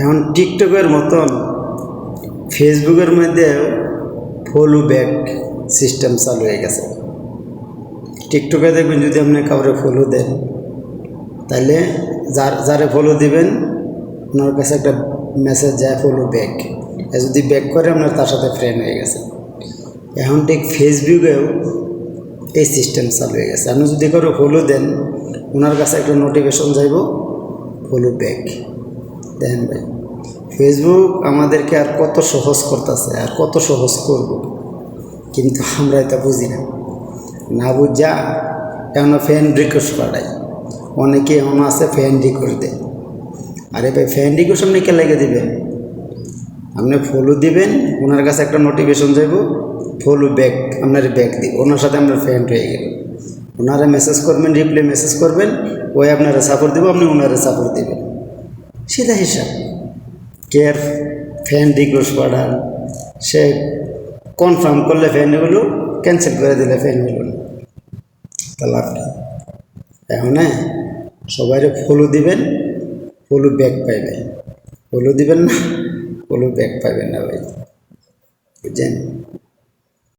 এখন টিকটকের মতন ফেসবুকের মধ্যে ফলো ব্যাক সিস্টেম চালু হয়ে গেছে। টিকটকে দেখবেন যদি আপনি কাউরে ফলো দেন তাহলে যার, যারে ফলো দিবেন, ওনার কাছে একটা মেসেজ যায় ফলো ব্যাক যদি ব্যাক করে, আপনার তার সাথে ফ্রেন্ড হয়ে গেছে। এখন ঠিক ফেসবুকেও এই সিস্টেম চালু হয়ে গেছে। আপনি যদি কারও ফলো দেন, ওনার কাছে একটা নোটিফিকেশন যাইব ফলো ব্যাক দেখেন ভাই ফেসবুক আমাদেরকে আর কত সহজ করতেছে, আর কত সহজ করব? কিন্তু আমরা এটা বুঝি না। না বুঝা কেন ফ্যান রিকোয়েস্ট পাঠাই। অনেকে এমন আছে ফ্যান রিকোয়েস্ট দেয়। আরে ভাই ফ্যান রিকোয়েস্ট আপনি কে লেগে দিবেন? আপনি ফলো দিবেন, ওনার কাছে একটা নোটিফিকেশন যাইব ফলো ব্যাক আপনার ব্যাক দিব। ওনার সাথে আপনার ফ্রেন্ড হয়ে গেল। ওনারা মেসেজ করবেন রিপ্লাই মেসেজ করবেন, ওই আপনারা সাপোর্ট দিব, আপনি ওনারা সাপোর্ট দিবেন। সিধা হিসাব কেয়ার ফ্যান রিকোয়েস্ট পাঠান সে কনফার্ম করলে ফ্যানগুলো ক্যান্সেল করে দিলে ফ্যানগুলো তা লাভ কি এখন হ্যাঁ সবাই ফলো দিবেন ফলো ব্যাক পাইবেন ফলো দিবেন না ফলো ব্যাক পাইবেন না ভাই বুঝছেন